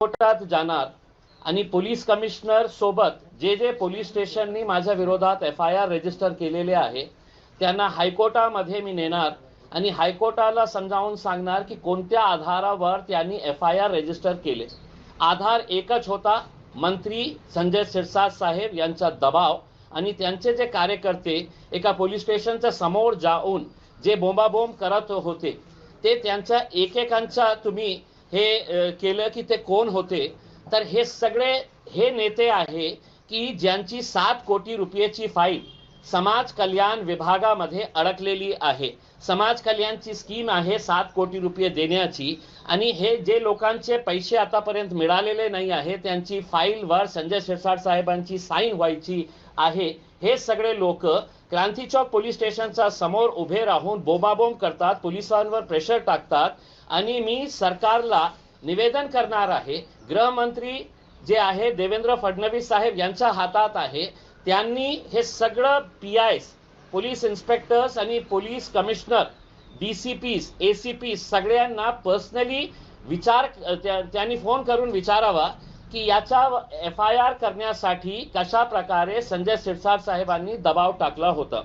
कोर्टात जाणार आणि पोलीस कमिशनर सोबत जे जे पोलीस स्टेशननी माझ्या विरोधात एफ आय आर रजिस्टर केलेले आहे त्यांना हायकोर्टामध्ये मी नेणार आणि हायकोर्टाला समजावून सांगणार की कोणत्या आधारावर त्यांनी एफ आय आर रजिस्टर केले. आधार एकच होता मंत्री संजय शिरसाट साहेब यांचा दबाव आणि त्यांचे जे कार्यकर्ते एका पोलीस स्टेशनच्या समोर जाऊन जे बोंबाबोंब करत होते ते त्यांच्या एकेकांच्या तुम्ही हे केलं की ते कोण होते? तर हे सगळे हे नेते आहे की ज्यांची सात कोटी रुपयाची फाईल समाज कल्याण विभागामध्ये अडकलेली आहे. समाज कल्याणची स्कीम आहे सात कोटी रुपये देण्याची आणि हे जे लोकांचे पैसे आतापर्यंत मिळालेले नाही आहे त्यांची फाईलवर संजय शिरसाट साहेबांची साईन व्हायची आहे. हे सगळे लोक क्रांती चौक पोलीस स्टेशनच्या समोर उभे राहून बोबाबोंब करतात पोलिसांवर प्रेशर टाकतात आणि मी सरकारला निवेदन करणार आहे. गृहमंत्री जे आहे देवेंद्र फडणवीस साहेब यांच्या हातात आहे. त्यांनी हे सगळं पी आय पोलीस इन्स्पेक्टर्स आणि police commissioner D C Ps A C P सगळ्यांना पर्सनली विचार त्यांनी फोन करून विचारावा. की याचा एफ आय आर करण्यासाठी कशा प्रकारे संजय शिरसाट साहेबांनी दबाव टाकला होता.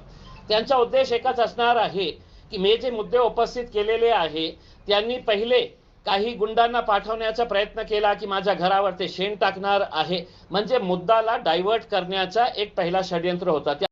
त्यांचा उद्देश एकच असणार आहे की मी जे मुद्दे उपस्थित केलेले आहे त्यांनी पहिले काही गुंडांना पाठवण्याचा प्रयत्न केला की माझ्या घरावर ते शेण टाकणार आहे. म्हणजे मुद्दाला डायव्हर्ट करण्याचा एक पहिला षडयंत्र होता.